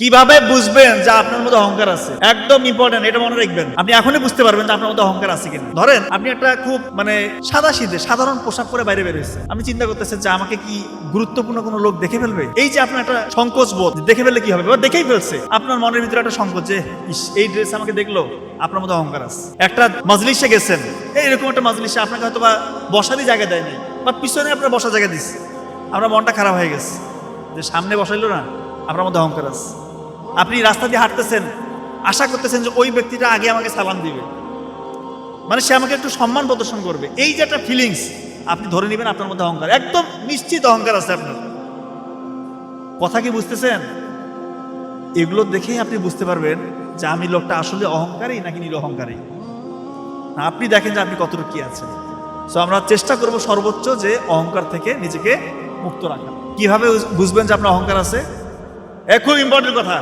কীভাবে বুঝবেন যে আপনার মধ্যে অহংকার আছে? একদম ইম্পর্টেন্ট এটা মনে রাখবেন। আপনি এখনই বুঝতে পারবেন যে আপনার মধ্যে অহংকার আছে কিনা। ধরেন, আপনি একটা খুব মানে সাদা সিধে সাধারণ পোশাক পরে বাইরে বের হয়েছে আপনি চিন্তা করতেছেন যে আমাকে কি গুরুত্বপূর্ণ কোনো লোক দেখে ফেলবে? এই যে আপনার একটা সংকোচ বোধ দেখে ফেললে কি হবে? দেখেই ফেলছে। আপনার মনের ভিতরে একটা সংকোচ যে এই ড্রেস আমাকে দেখল, আপনার মধ্যে অহংকার আছে। একটা মাজলিসে গেছেন। এইরকম একটা মাজলিসে আপনাকে হয়তো বা বসারই জায়গা দেয়নি বা পিছনে আপনার বসার জায়গা দিচ্ছে আপনার মনটা খারাপ হয়ে গেছে। যে সামনে বসাইলো না, আপনার মধ্যে অহংকার আছে। আপনি রাস্তা দিয়ে হাঁটতেছেন, আশা করতেছেন যে ওই ব্যক্তিটা আগে আমাকে সালাম দিবে। মানে সে আমাকে একটু সম্মান প্রদর্শন করবে। এই যে একটা ফিলিংস আপনি ধরে নেবেন আপনার মধ্যে অহংকার। একদম নিশ্চিত অহংকার আছে আপনার। কথা কি বুঝতেছেন? এগুলো দেখেই আপনি বুঝতে পারবেন যে আমি লোকটা আসলে অহংকারী নাকি নির অহংকারী আপনি দেখেন যে আপনি কতটুকু কি আছেন। সো আমরা চেষ্টা করব সর্বোচ্চ যে অহংকার থেকে নিজেকে মুক্ত রাখা কীভাবে বুঝবেন যে আপনার অহংকার আছে? খুব ইম্পর্টেন্ট কথা।